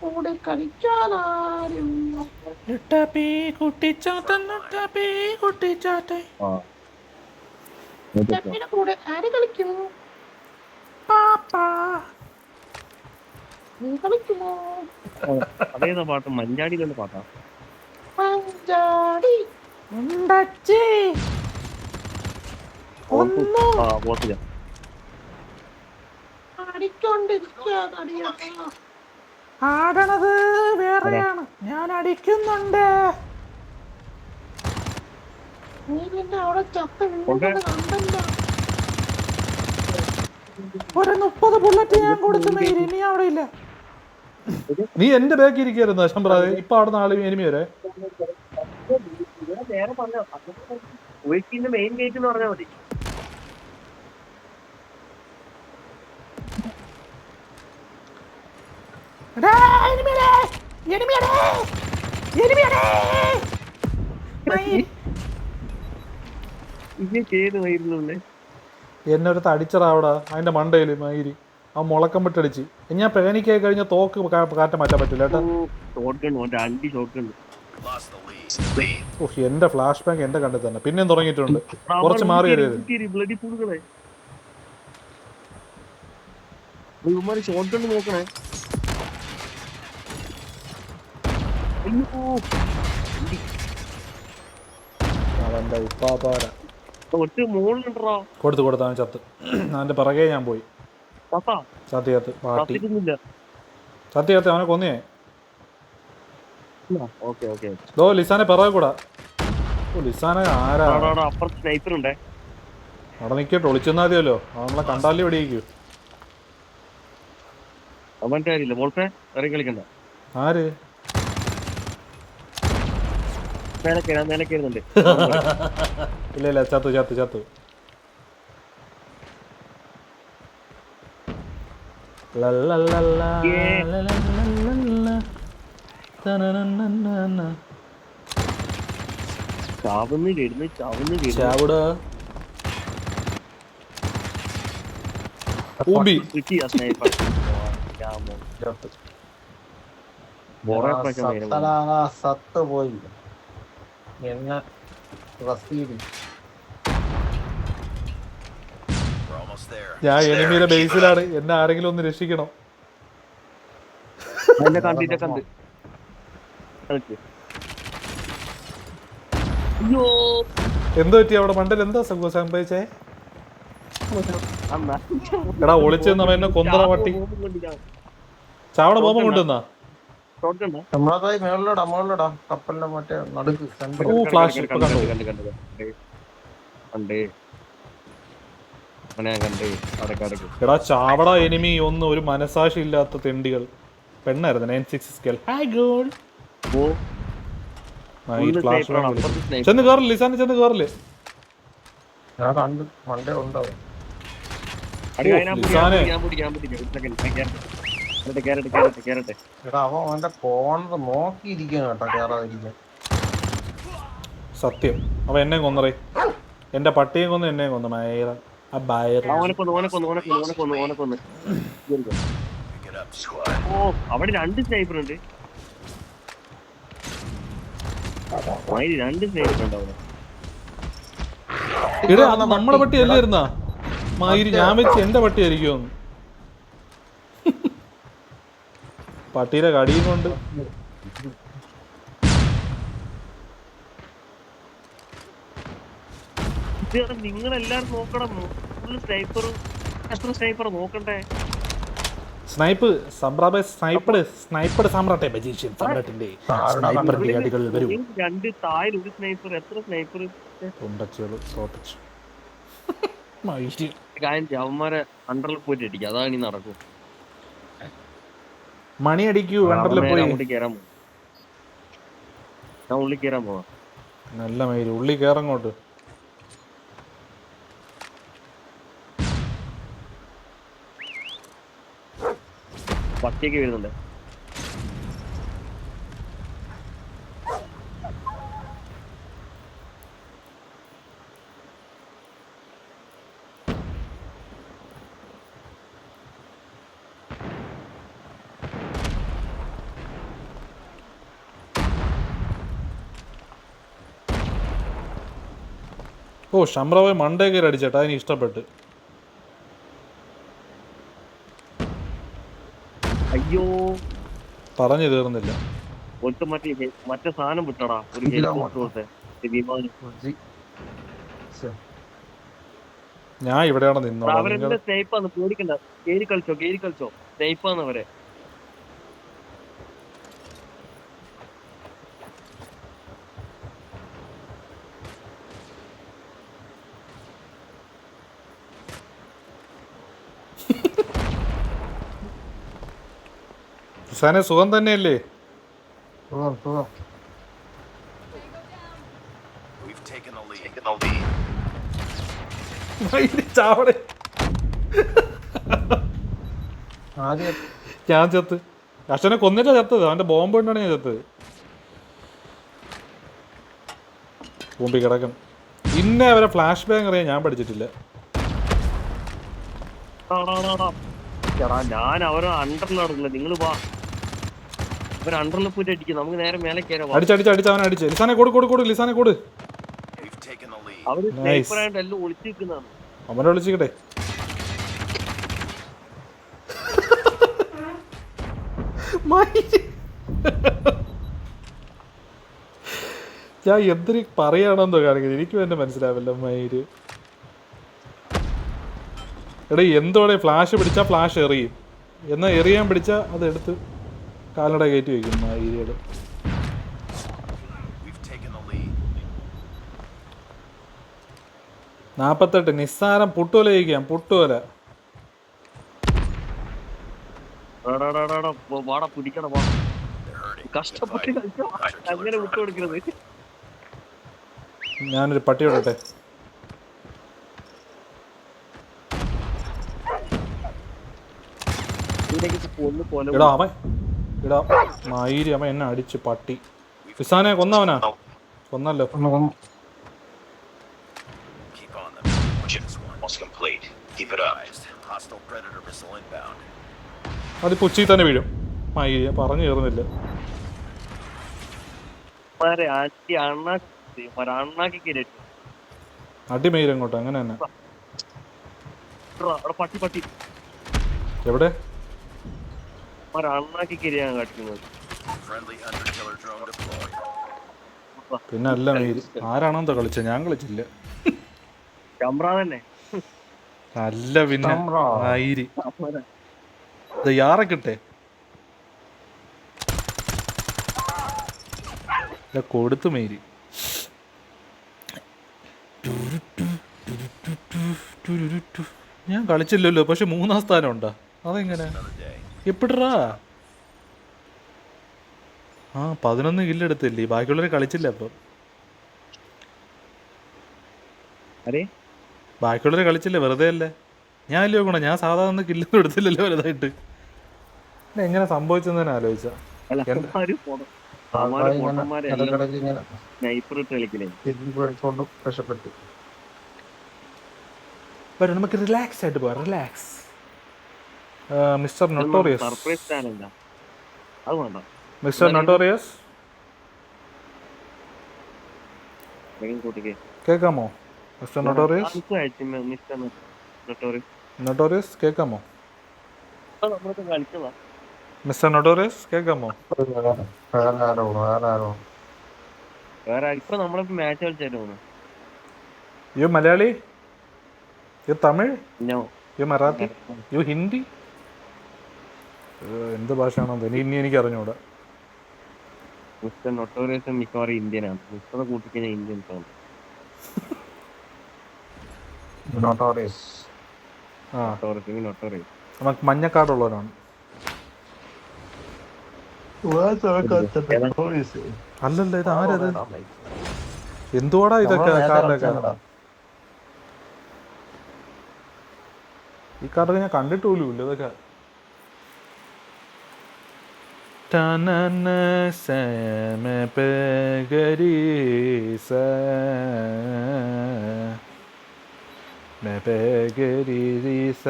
കൂടെ കളിക്കാനാരും കൂടെ ആര് നീ കളിക്കുമോ? അതേതാ പാട്ട്? മഞ്ചാടിയിലുള്ള പാട്ടാ. ഉണ്ടച്ചി ഒന്നു. ആടിക്കൊണ്ടിരിക്കാതടിയാ ആടണത് വേറെയാണ്. ഞാൻ അടിക്കുന്നുണ്ട്. നീ പിന്നെ അവിടെ ചത്ത വീഴുന്നത് കണ്ടല്ലോ. ഒരു മുപ്പത് ബുള്ളറ്റ് ഞാൻ കൊടുത്തു മെയിൽ ഇനി അവിടെ ഇല്ല. നീ എന്റെ ബാക്കി ഇരിക്കായിരുന്നു ശമ്പറാ ഇപ്പൊ അവിടെ നാളെ എനിമി വരെ നേരെ പറഞ്ഞ. ഒഴിച്ചിന്റെ മെയിൻ ഗേറ്റ് എന്ന് പറഞ്ഞാൽ മതി. എടാ, എനിമിയടേ, എനിമിയടേ, എനിമിയടേ. മയിൽ. ഇത് ചെയ്ത് വരുന്നുണ്ട് എന്നെ ഒരു തടിച്ചറ അവിടെ. അതിന്റെ മണ്ടയിൽ മയിരി ആ മുളക്കം വിട്ടടിച്ച് ഞാൻ പേനിക്കായി കഴിഞ്ഞ തോക്ക് കാറ്റ മാറ്റാൻ പറ്റില്ല കേട്ടാ. ഓഹ് എന്റെ ഫ്ലാഷ് ബാങ്ക് എന്റെ കണ്ടിൽ തന്നെ. പിന്നെയും തുടങ്ങിയിട്ടുണ്ട്. കുറച്ച് മാറി നോക്കണേ. അവന്റെ ഉപ്പാപ്പാര കൊടുത്തു കൊടുത്തു അവൻ ചത്ത്. അവന്റെ പിറകെ ഞാൻ പോയി. ചത്തി? ചത്ത് പാട്ടി ചത്തി ചത്ത് അവനെ കൊന്നേ. ദോ ലിസാനെ പിറകെ കൂടാ. ഓ ലിസാനെ ആരാ? അപ്പുറത്ത് സ്നൈപ്പർ ഉണ്ടേ അവിടെ നിക്കട്ടെ ഒളിച്ചെന്നാ മതിയല്ലോ. നമ്മളെ കണ്ടാലേ വെടിയിക്കൂ അവന്റെ കാര്യമില്ല. മോൾസെ ഇറങ്ങി കളിക്കണ്ട. ആര്? ഇല്ല ഇല്ല ചത്തു ചത്തു ചത്തു. ലല്ലല്ലല്ല. ചാവുന്ന് ചാവുന്ന് ചാവുടാ. സത്ത് പോയി. എന്നെ റസീദ് ഞാൻ എനിമിയുടെ ബേസിലാണ് എന്നെ ആരെങ്കിലും ഒന്ന് രക്ഷിക്കണം. എന്നെ കണ്ടിട്ട് കണ്ട്. എന്ത് പറ്റി അവിടെ? മണ്ടൽ എന്താ സംഭവം? സംഭവിച്ചേ. എടാ ഒളിച്ചെന്നവ എന്നെ കൊന്നറ പട്ടി. ചാവട ബോമ ബോംബ് കൊണ്ടുവന്നാ? കപ്പലിന്റെ മറ്റേ നടുക്ക് ഓ ഫ്ലാഷ്. എടാ ചാവട എനിമി ഒന്നും ഒരു മനസാക്ഷി ഇല്ലാത്ത തെണ്ടികൾ. പെണ്ണായിരുന്നു nine six scale hi girl ചെന്ന് കേറില്ലേ ലിസാന് ചെന്ന് കേറില്ലേ സത്യം. അവ എന്നെ കൊന്നറേ എന്റെ പട്ടിയും കൊന്നു എന്നെ കൊന്നു മയറ ആ ബയർ അവിടെ രണ്ട് സ്നൈപ്പർ ഉണ്ട്. മയിൽ രണ്ട് അല്ലേ ഇരുന്ന മായിരി ഇടാ അത് നമ്മുടെ പട്ടി അല്ലായിരുന്നാ മയിരി ഞാൻ വെച്ച് എന്റെ പട്ടി ആയിരിക്കും പട്ടിയുടെ കടിയും കൊണ്ട്. നിങ്ങളെല്ലാരും നോക്കണം. ഫുള്ള് സ്നൈപ്പറും എത്ര സ്നൈപ്പർ നോക്കണ്ടേ? സ്നൈപ്പ് സംബ്രാബ് സ്നൈപ്പഡ് സ്നൈപ്പഡ് സാമ്രാട്ടെ ബജീഷ്യൻ സമ്രാട്ടിന്റെ സ്നൈപ്പർ അടികൾ വരും രണ്ട് താഴെ ഒരു സ്നൈപ്പർ എത്ര സ്നൈപ്പർ കാര്യം ചെയ്യ്, അവന്മാരെ അണ്ടറിൽ പോയിട്ട് അടിക്കുക അതാണ് നടക്കും മണി അടിക്കൂ അണ്ടറിൽ പോയി അങ്ങോട്ട് കയറാൻ പോകും ഞാൻ ഉള്ളിൽ കയറാൻ പോവാം നല്ല മയിൽ ഉള്ളി കേറങ്ങോട്ട് പട്ടിയൊക്കെ വരുന്നുണ്ട്. ഓ ശമ്രാവ് മണ്ടേ കയറി അടിച്ചേട്ടാ അതിന് ഇഷ്ടപ്പെട്ട്. പറഞ്ഞു തീർന്നില്ല. ഒട്ടും മറ്റേ മറ്റേ സാധനം വിട്ടടാ. ഒരു ഹെലികോപ്റ്റർ വിമാനം. ഞാൻ ഇവിടെയാണ് നിന്നോളാം നിങ്ങൾ അവരെല്ലാം ആണ് പേടിക്കണ്ട. കേരി കളിച്ചോ കേരി കളിച്ചോ. സ്നേഹിപ്പാന്ന് അവരെ. സുസാനെ സുഖം തന്നെയല്ലേ? സുഖം സുഖം. ചാവടെ ഞാൻ ചത്ത്. അച്ഛനെ കൊന്നിട്ടാ ചത്തത്. അവന്റെ ബോംബ് കൊണ്ടാണ് ഞാൻ ചത്തത്. ബോംബി കിടക്കും പിന്നെ അവരെ ഫ്ലാഷ് ബാങ്ക് അറിയാൻ ഞാൻ പഠിച്ചിട്ടില്ല. ഞാൻ അവരെ നടന്നില്ല. നിങ്ങൾ വാ. ഇവർ അണ്ടറിൽ പോയിട്ട് അടിക്കും. നമുക്ക് നേരെ മേലെ കയറാം. അടിച്ച് അവനെ അടിച്ച്. ലിസാനെ കൊടു കൊടു കൊടു ലിസാനെ കൊടു. We've taken the lead. Our Nice. സ്നേഹിപ്പർ ആയിട്ട് എല്ലാം ഒളിച്ചു നിൽക്കുന്നതാണ്. അവനെ വിളിച്ചിക്കട്ടെ ഞാൻ എന്തിനു പറയാണെന്നോ കാണിക്കുന്നത് എനിക്കും എന്നെ മനസ്സിലാവില്ല മയിൽ. എടാ എന്തോടെ? ഫ്ലാഷ് പിടിച്ചാ ഫ്ലാഷ് എറിയും. എന്നാൽ എറിയാൻ പിടിച്ചാൽ അത് എടുത്ത് കാലട കയറ്റി വയ്ക്കുന്നു ആ We've നാപ്പത്തെട്ട് നാൽപ്പത്തെട്ട് നിസ്സാരം പുട്ടുവല ജയിക്കാം പുട്ടുവല ഞാനൊരു പട്ടി വിടട്ടെ. ഇതിലേക്ക് പൊന്ന് പോലെ എടാ അവൻ. എടാ മയിരി അവൻ എന്നെ അടിച്ച് പട്ടി. ഫിസാനെ കൊന്നവനാ? കൊന്നല്ലോ. അതിപ്പോ ഉച്ചയിൽ Keep on them. Mission. Almost complete. Keep it up. Hostile predator missile inbound. അത് പുച്ചി തന്നെ വീഴും. മയിരി പറഞ്ഞു കയറുന്നില്ല അടിമയിരങ്ങോട്ട് അങ്ങനെ തന്നെ. എവിടെ? അണ്ണാക്കി കാട്ടിക്കുന്നത് പിന്നെ അല്ല ആരാണോ ആരാണെന്തോ കളിച്ചത് ഞാൻ കളിച്ചില്ല. അല്ല പിന്നെ ചമ്ര. മയിരി ഇത് യാറെ കൊടുത്തു മേരി. ഞാൻ കളിച്ചില്ലല്ലോ പക്ഷെ മൂന്നാം സ്ഥാനം ഉണ്ടാ അതെങ്ങനെ Another day. എപ്പിടാ ആ പതിനൊന്ന് കില്ലെടുത്തില്ലേ ബാക്കിയുള്ളവരെ കളിച്ചില്ല അപ്പം? ബാക്കിയുള്ളവരെ കളിച്ചില്ല? വെറുതെ അല്ലേ? ഞാൻ അല്ലേ ഗുണം ഞാൻ സാധാരണ കില്ലൊന്നും എടുത്തില്ലല്ലോ വലുതായിട്ട്. എങ്ങനെ സംഭവിച്ചെന്ന് തന്നെ ആലോചിച്ച. നമുക്ക് റിലാക്സ് ആയിട്ട് പോവാം റിലാക്സ് മിസ്റ്റർ നൊട്ടോറിയസ് സർപ്രൈസ് ചാനല്ല അത് വേണ്ട. മിസ്റ്റർ നൊട്ടോറിയസ് കേൾക്കാമോ മിസ്റ്റർ നൊട്ടോറിയസ് നൊട്ടോറിയസ് കേൾക്കാമോ മിസ്റ്റർ നൊട്ടോറിയസ് കേൾക്കാമോ you Malayali? You Tamil? You Marathi. You Hindi? എന്ത് ഭാഷയാണോ ഇനി ഇനി എനിക്ക് അറിഞ്ഞൂടാ മിസ്റ്റർ നൊട്ടോറിയസ് മിക്കവാറും ഇന്ത്യനാണ്. മിസ്റ്റർ കൂട്ടിക്കഴിഞ്ഞാൽ ഇന്ത്യൻ തോന്നുന്നു നൊട്ടോറിയസ്. ആ. Notorious notorious. നമുക്ക് മഞ്ഞക്കാടുള്ളവരാണ്. അല്ലല്ല ഇത് ആരത് എന്തുവാടാ ഇതൊക്കെ? കാർഡൊക്കെ ഈ കാർഡൊക്കെ ഞാൻ കണ്ടിട്ട് പോലും ഇല്ല ഇതൊക്കെ. ടനന സേമ പഗരി സ. മേ പഗരി രി സ.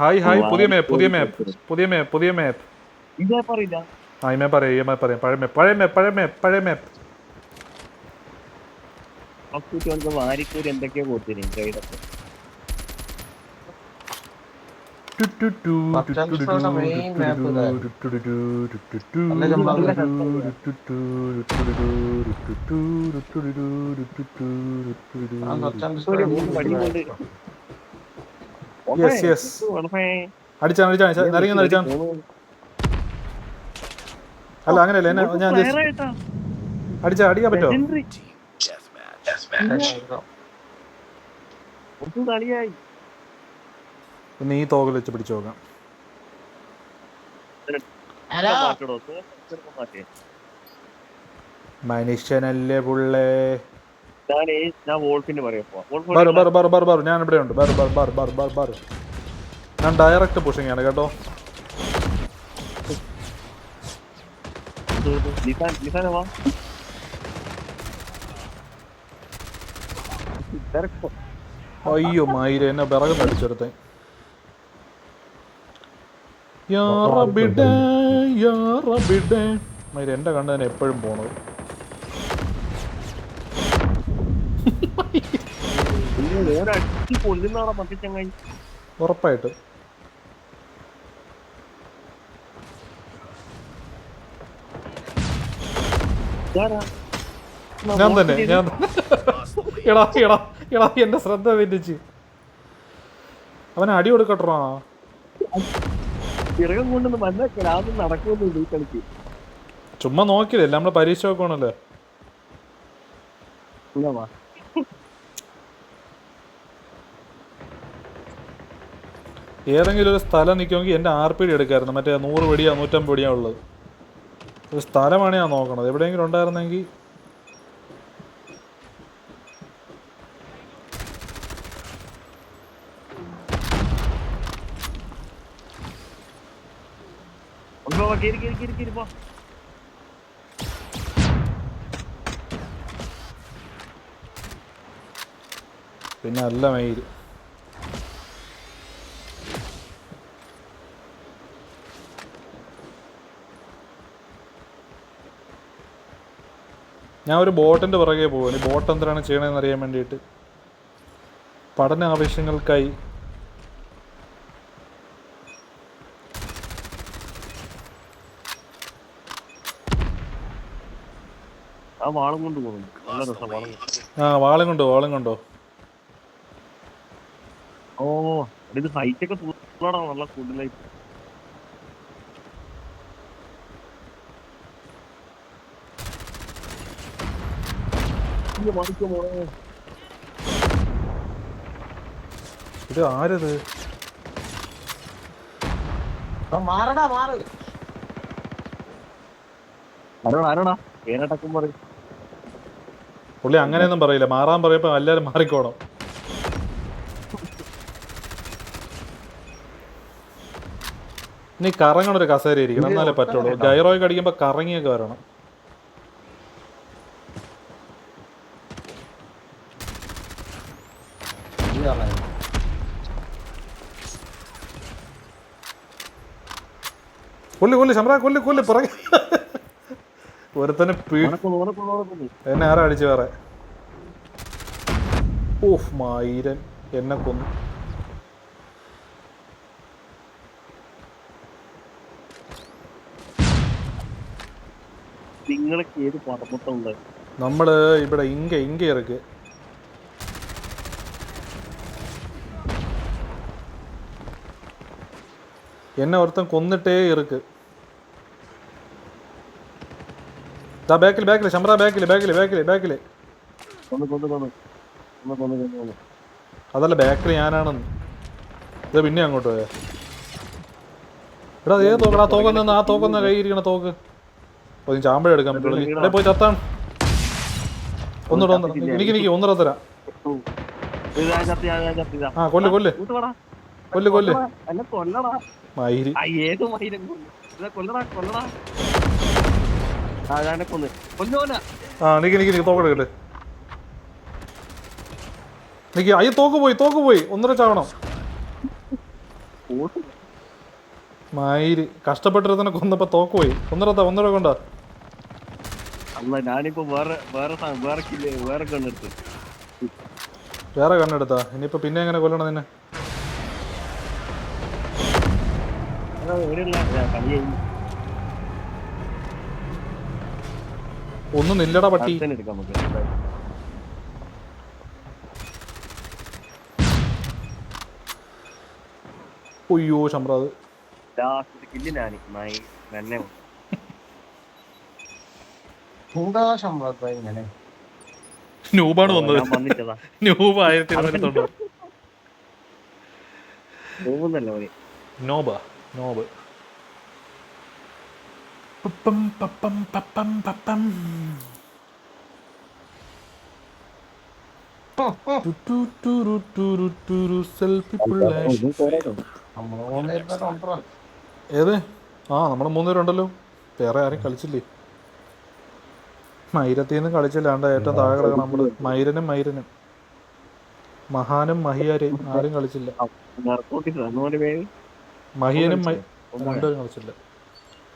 ഹായ് ഹായ് പുതിയ മാപ്പ് പുതിയ മാപ്പ് പുതിയ മാപ്പ് പുതിയ മാപ്പ് ആ മാപ്പ് പറയാം മാപ്പ് പറയാം. പഴയ മാപ്പ് പഴയ മാപ്പ് പഴയ മാപ്പ് പഴയ മാപ്പ് എന്തൊക്കെയോ കൊടുത്തിനി? ഗൈഡൊക്കെ അല്ല അങ്ങനെയല്ല എന്നെ ഞാൻ അടിച്ച അടിക്കാൻ. Deathmatch. കളിയായി പിന്നെ ഈ തോകൽ വെച്ച് പിടിച്ചു നോക്കാം. മനുഷ്യനല്ലേ പുള്ളേ? ഞാൻ ഇവിടെ ഉണ്ട് ഞാൻ ഡയറക്റ്റ് പുഷിംഗ് ആണ് കേട്ടോ. അയ്യോ മയിൽ എന്നെ പിറകുന്ന് എന്റെ കണ്ണ് തന്നെ എപ്പോഴും പോണത് ഉറപ്പായിട്ട്? ഞാൻ തന്നെ ഞാൻ. എടാ എടാ എടാ എന്റെ ശ്രദ്ധ തെറ്റിച്ച് അവനെ അടി കൊടുക്കട്ടോ പിറകം കൊണ്ട് മനസ്സിലാക്കില്ല അതൊന്നും നടക്കുമെന്നില്ല ഈ കളിക്ക്. ചുമ്മാ നോക്കിയതല്ലേ നമ്മൾ പരീക്ഷ നോക്കണല്ലേ. ഏതെങ്കിലും ഒരു സ്ഥലം നിൽക്കുമെങ്കിൽ എന്റെ ആർ പി ഡി എടുക്കായിരുന്നു. മറ്റേ നൂറ് വെടിയാ നൂറ്റമ്പത് വെടിയാ ഉള്ളത്. ഒരു സ്ഥലമാണ് ഞാൻ നോക്കണത്. എവിടെയെങ്കിലും ഉണ്ടായിരുന്നെങ്കിൽ പോ പിന്നെ അല്ല മയിൽ ഞാൻ ഒരു ബോട്ടിന്റെ പുറകെ പോകും ബോട്ട് എന്തിനാണ് ചെയ്യണമെന്ന് അറിയാൻ വേണ്ടിയിട്ട്. പഠന ആവശ്യങ്ങൾക്കായി ആ വാളും കൊണ്ട് പോകുന്നു. നല്ല ആ വാളും കൊണ്ടോ വാളും കൊണ്ടോ? ഓ ഇത് ഹൈറ്റ് ഒക്കെ തൂക്കണോ നല്ല കൂടുതലായി ഇത് ആരത്? മാറടാ മാറ്. ആരോടാ ആരോടാ? പേരടക്കം പറയും. പുള്ളി അങ്ങനെയൊന്നും പറയില്ല. മാറാൻ പറയപ്പോ എല്ലാരും മാറിക്കോണം നീ കറങ്ങണ ഒരു കസേര ഇരിക്കണം. എന്നാലേ പറ്റുള്ളൂ. ഗൈറോയ്ക്ക് അടിക്കുമ്പോ കറങ്ങിയൊക്കെ വരണം. കൊല്ലി കൊല്ലി ശമ്ര കൊല്ലി കൊല്ലി പുറകെ. ഒരുത്തനെ എന്നെ ആരാ അടിച്ചു വേറെ? ഓഫ് മായിരൻ. എന്നെ കൊന്നു. നമ്മൾ ഇവിടെ ഇങ്ക ഇങ്ക ഇറക്ക്. എന്നെ ഒരുത്തം കൊന്നിട്ടേ ഇറക്ക്. ദാ ബാക്കിൽ ബാക്കിൽ ശമ്ര ബാക്കിൽ ബാക്കിൽ ബാക്കിൽ ബാക്കിൽ അതല്ല ബാക്കിൽ ഞാനാണെന്ന്. ഇത് പിന്നെ അങ്ങോട്ട് പോയാ. എടാ ഏത് തോക്കടാ? തോക്കുന്ന ആ തോക്കുന്ന കൈ ഇരിക്കണ തോക്ക്. പോയി ചാമ്പഴ എടുക്കാൻ പറ്റുള്ളൂ ഇവിടെ പോയി ചത്താണ് ഒന്നുകൂടെ ഒന്ന് എനിക്ക് എനിക്ക്. ഒന്നിട തരാം. ആ കൊല്ല് കൊല്ല്. കൊല്ല് മയിരി കൊല്ലും. കൊല്ലടാ കൊല്ലടാ. ആ നിക്ക് നിക്ക് നിക്ക് തോക്ക് എടുക്കട്ടെ നിക്ക് അയ്യോ തോക്ക് പോയി തോക്ക് പോയി. ഒന്നര ചാവണം. കൊന്നപ്പോ തോക്ക് പോയി. ഒന്നര ഒന്നര കൊണ്ടാ. അല്ല ഞാനിപ്പോ വേറെ വേറെ സാ- വേറെ കില്ല് വേറെ കണ്ണെടുത്ത്. വേറെ കണ്ണെടുത്താ? ഇനിയിപ്പോ പിന്നെ എങ്ങനെ കൊല്ലണം നിന്നെ? എടാ, ഒന്നും നില്ലടാ പട്ടി. അയ്യോ ശമ്രാദ് നൂബാണ് വന്നത്. നൂബ് ആയിരത്തി നോബ നോബ്. പപ്പം പപ്പം പപ്പം പപ്പം ഏത്? ആ നമ്മൾ മൂന്നുപേരുണ്ടല്ലോ വേറെ ആരും കളിച്ചില്ലേ? മൈരത്തിന്ന് കളിച്ചില്ലാണ്ട് ഏറ്റവും താഴെ കിടക്കണം നമ്മൾ. മൈരനും മൈരനും. മഹാനും മഹിയാരെ ആരും കളിച്ചില്ല. മഹിയനും രണ്ടുപേരും കളിച്ചില്ല.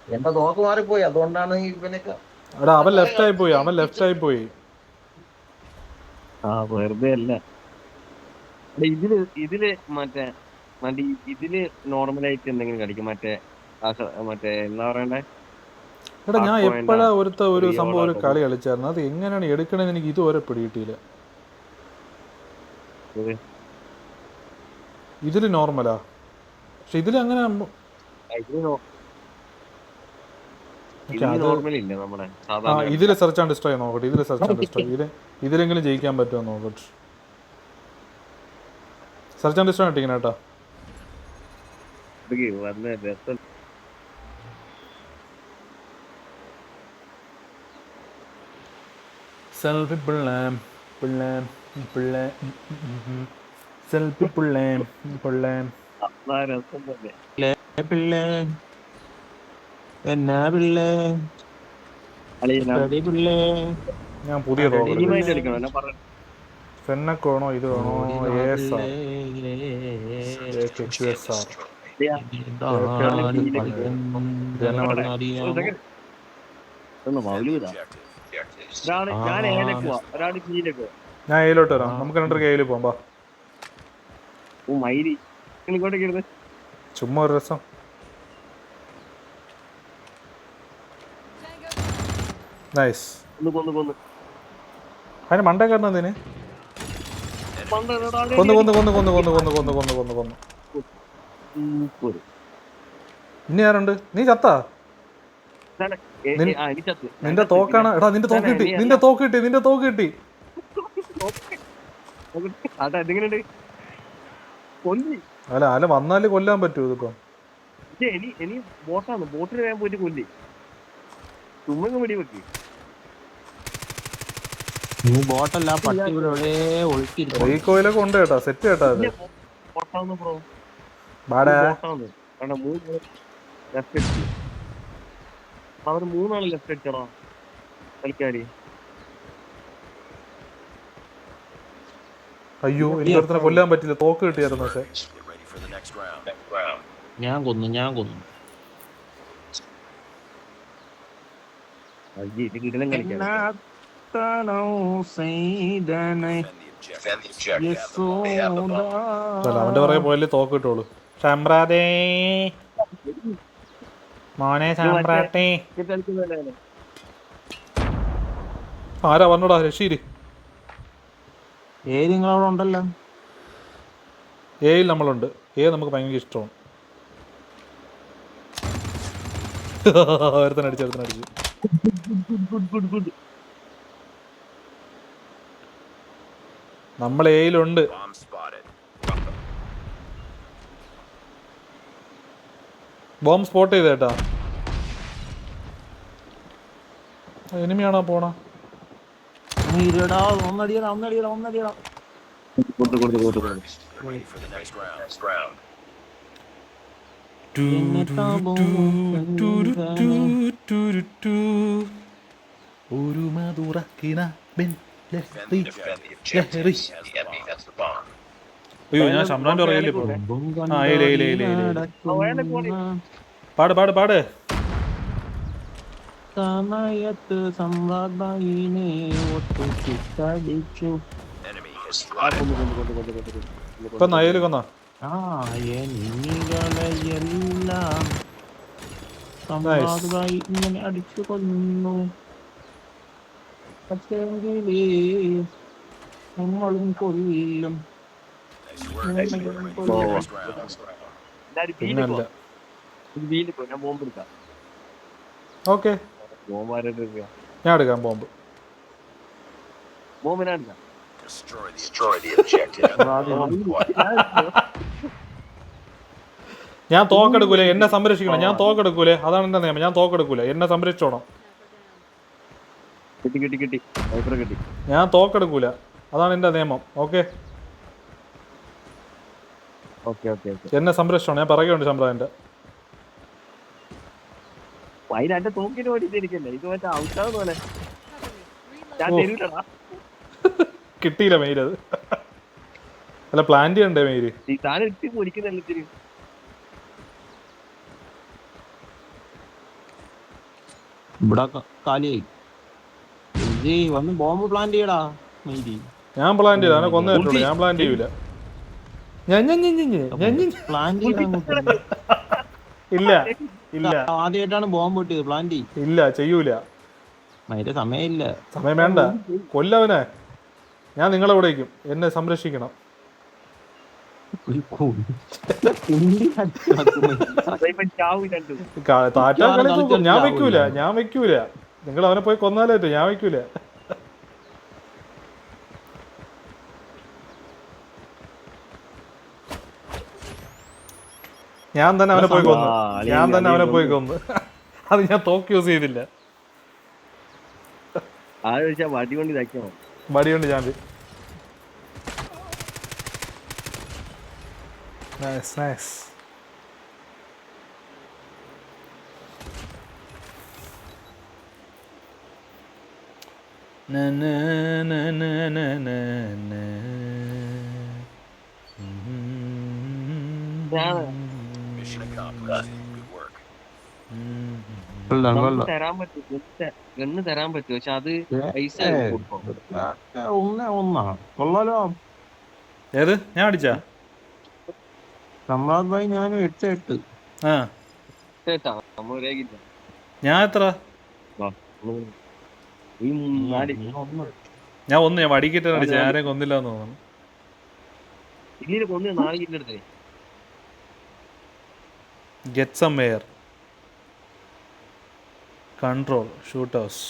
എന്റെ തോക്ക് മാറിപ്പോയി. അതുകൊണ്ടാണ് ഇവനൊക്കെ എടാ അവൻ ലെഫ്റ്റ് ആയി പോയി. അവൻ ലെഫ്റ്റ് ആയി പോയി. ആ വെറുതെ അല്ല. എടാ, ഇതിൽ ഇതിൽ മറ്റേ മറ്റേ ഈ- ഇതിൽ നോർമലായിട്ട് എന്തെങ്കിലും കളിക്കും. മറ്റേ ആ സ- മറ്റേ എന്താ പറയണ്ടേ? എടാ ഞാൻ ആ point എപ്പോഴാ ഒരുത്ത ഒരു ഈ സംഭവം ഒരു കളി കളിച്ചായിരുന്നു അത് എങ്ങനെയാണ് എടുക്കണേന്ന് എനിക്ക് ഇതുവരെ പിടികിട്ടിയില്ല. ഇത്? ഇതിൽ നോർമലാ പക്ഷെ ഇതിൽ അങ്ങനെ നമ്മ- ആ, ഇതിൽ നോ- പക്ഷെ ഇതിൽ അത് നോർമൽ ഇല്ല നമ്മുടെ ആ സാധാരണ ഇതിൽ സെർച്ച് ആൻഡ് ഡിസ്ട്രോയ് നോക്കട്ടെ ഇതിൽ സെർച്ച് ആൻഡ് ഡിസ്ട്രോയ് ഇതിൽ ഇതിലെങ്കിലും ജയിക്കാൻ പറ്റുമോ നോക്കട്ടെ. സെർച്ച് ആൻഡ് ഡിസ്ട്രോയ് ഇട്ടിങ്ങനെ കേട്ടോ. സെൽഫി പിള്ളേം പിള്ളേം പിള്ളേ. സെൽഫി പിള്ളേം പിള്ളേം പിള്ളേ. എന്നാ പിള്ളേ? പിള്ളേ? ഞാൻ പുതിയ ഫെന്നക്കോണോ ഇത് വേണോ? ഞാൻ എയിലോട്ട് വരാം. നമുക്ക് രണ്ടർക്ക് എയിൽ പോകാം ചുമ്മാ ഒരു രസം. നൈസ് അതിന് മണ്ടേ കയറുന്നതിന് കൊന്നു കൊന്ന് കൊന്ന് കൊന്ന് കൊന്ന് കൊന്ന് കൊന്ന് കൊന്ന് കൊന്ന് കൊന്ന്. ഇനി ആരുണ്ട്? നീ ചത്താ? നിന്റെ. തോക്കാണ്. എടാ നിന്റെ തോക്ക് കിട്ടി നിന്റെ തോക്ക് കിട്ടി നിന്റെ തോക്ക് കിട്ടി. അല്ല അല്ല വന്നാൽ കൊല്ലാൻ പറ്റൂ ഇതിപ്പോ. ബോട്ടാണ്. ബോട്ടിൽ പോയിട്ട് കൊല്ലി. ചുമ്മാ പിടി വെക്ക്. നീ ബോട്ടല്ല പട്ടി ഇവിടെ എവിടെ ഒഴുക്കിയിരിക്കും റീകോയിലൊക്കെ ഉണ്ട് കേട്ടാ സെറ്റ് കേട്ടാ അത്. ബോട്ടാന്ന് ബ്രോ ബാടാ ബോട്ടാന്ന് കാരണം മൂന്ന് ലെഫ്റ്റ് അടിച്ചു. അവർ ലെഫ്റ്റ് കളിക്കാര് അയ്യോ എനിക്ക് ഒരുത്തനെ കൊല്ലാൻ പറ്റില്ല തോക്ക് കിട്ടിയായിരുന്നു പക്ഷെ. ഞാൻ കൊന്നു ഞാൻ കൊന്നു. അയ്യോ ഇത് കിടലം കളിക്കാൻ അവന്റെ പറയാ പോയാലേ തോക്ക് ഇട്ടോളൂ സമ്രാതേ മോനെ സാമ്രാട്ടേ. ആരാ പറഞ്ഞോടാ രഷീര് ഏ നിങ്ങളവിടെ ഉണ്ടല്ലോ. ഏയിൽ നമ്മളുണ്ട്. ഏ നമുക്ക് ഭയങ്കര ഇഷ്ടമാണ്. ഒരുത്തനടിച്ചു ഒരുത്തനടിച്ചു. നമ്മൾ എയിലുണ്ട് ബോംബ് സ്പോട്ട് ചെയ്തേട്ടാ. എനിമിയാണോ പോണ? ഒരു മധുറക്കിന ബെൻ അയ്യോ ഞാൻ ശമ്രാന്റെ പറയല്ലേ ആ ഇല്ല ഇല്ല ഇല്ല ഇല്ല പാട് പാട് പാട്. സമയത്ത് സംവാദിനെ ഇപ്പൊ നയൽ കൊന്ന? അടിച്ചു കൊന്നു. നമ്മളും കൊല്ലും. ഞാൻ ബോംബ് എടുക്കാം. ഓക്കെ. ബോംബ്. എടുക്കാം. ഞാൻ തോക്കെടുക്കൂലേ? എന്നെ സംരക്ഷിക്കണം. ഞാൻ തോക്കെടുക്കൂലേ? അതാണ് എന്റെ നിയമം. ഞാൻ തോക്കെടുക്കൂലേ? എന്നെ സംരക്ഷിച്ചോണം. കിട്ടി കിട്ടി കിട്ടി. വൈപ്പർ കിട്ടി. ഞാൻ തോക്കെടുക്കൂല. അതാണ് എന്റെ നിയമം. ഓക്കെ? Okay okay okay. എന്നെ സംരക്ഷണം ഞാൻ പറയുകയുണ്ട് ശമ്പ്രാന്റെ അതിന് എന്റെ തോക്കിന് ഓടിച്ചിരിക്കല്ലേ ഇത് മറ്റേ ഔട്ടാന്ന് പോലെ. ഞാൻ. തരൂലടാ. കിട്ടിയില്ല മെയിൽ അത്. അല്ല പ്ലാൻ ചെയ്യണ്ടേ മെയിൽ താൻ എല്ലാത്തിനും ഇവിടെ കാലിയായി. വന്ന് ബോംബ് പ്ലാൻ ചെയ്യടാ മൈരി ഞാൻ പ്ലാൻ ചെയ്ത അവനെ കൊന്നു കേട്ടോ ഞാൻ പ്ലാൻ ചെയ്യൂല. ഞാൻ ഞാൻ ഞാൻ ഞാൻ ഞാൻ ഞാൻ പ്ലാൻ ഇല്ല ഇല്ല. ആദ്യമായിട്ടാണ് ബോംബ് പൊട്ടിയത് പ്ലാൻ ഇല്ല ചെയ്യൂല. മൈര സമയമില്ല. സമയം വേണ്ട. കൊല്ലവനെ ഞാൻ നിങ്ങളെ വിടേക്കും എന്നെ സംരക്ഷിക്കണം. ഞാൻ വെക്കൂല ഞാൻ വെക്കൂല. നിങ്ങൾ അവനെ പോയി കൊന്നാലേറ്റോ ഞാൻ വയ്ക്കൂല. ഞാൻ തന്നെ അവനെ പോയി കൊന്നു. ഞാൻ തന്നെ അവനെ പോയി കൊന്നു. അത് ഞാൻ തോക്ക് യൂസ് ചെയ്തില്ല. വടി കൊണ്ട് ഞാൻ നൈസ് നൈസ് തരാൻ പറ്റും ഗണ്ണ് തരാൻ പറ്റും പക്ഷെ അത് പൈസ ഏ, കൊടുക്കണം ഏ, ഒന്നേ ഒന്നാ. കൊള്ളാലോ. ഏത്? ഞാൻ അടിച്ചാ? സംവാദ് ഭായി ഞാനും എട്ട് എട്ട്. ആ. നമ്മൾ ഞാൻ എത്ര? ഞാൻ ഒന്ന് ഞാൻ വടിക്കിട്ട് അടിച്ചു ആരെയും കൊന്നില്ല എന്ന് തോന്നുന്നു. ഇല്ലിന് കൊന്ന് നാല് കിലോ എടുത്തേ. Get some air control shoot house